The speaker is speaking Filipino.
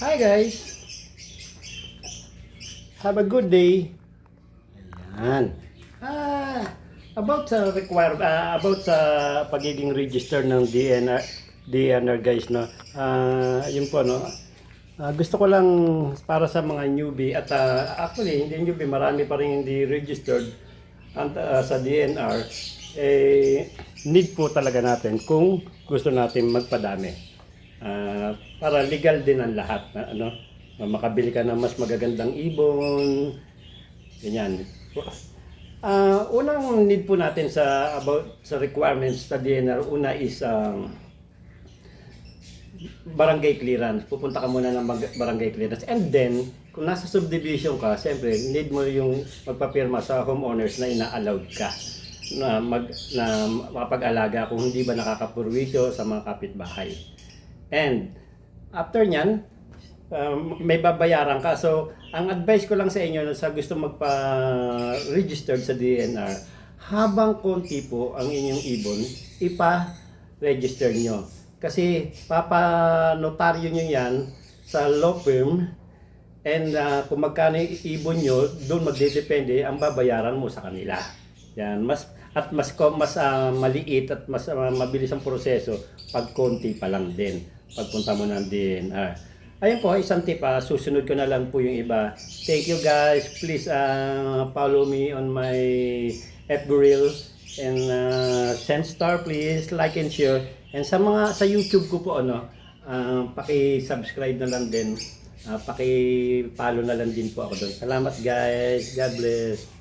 Hi guys! Have a good day! Ayan. Ah, about sa require ah, about sa pagiging register ng DNR DNR guys no. Ah, yun po no. Ah, gusto ko lang para sa mga newbie at ah, actually hindi newbie marami pa rin hindi registered ang- ah, sa DNR eh need po talaga natin kung gusto natin magpadami. Ah, para legal din ang lahat na ano makabili ka ng mas magagandang ibon ganyan Ah, unang need po natin sa about sa requirements sa DNR una is um, barangay clearance. Pupunta ka muna ng barangay clearance. And then, kung nasa subdivision ka, siyempre, need mo yung magpapirma sa homeowners na ina-allowed ka na mag na mapag-alaga kung hindi ba nakakapurwisyo sa mga kapitbahay. And after nyan, um, may babayaran ka. So, ang advice ko lang sa inyo sa gusto magpa-registered sa DNR, habang konti po ang inyong ibon, ipa-register nyo. Kasi papanotaryo nyo yan sa law firm and uh, kung magkano ibon nyo, doon magdedepende ang babayaran mo sa kanila. Yan, mas at mas mas ah, maliit at mas ah, mabilis ang proseso pag konti pa lang din pagpunta mo ng DNR. Ayun po, isang tip, ah, susunod ko na lang po yung iba. Thank you guys. Please ah, follow me on my FB Reel and uh, send star please, like and share. And sa mga sa YouTube ko po ano, ah, paki-subscribe na lang din. Ah, paki-follow na lang din po ako doon. Salamat guys. God bless.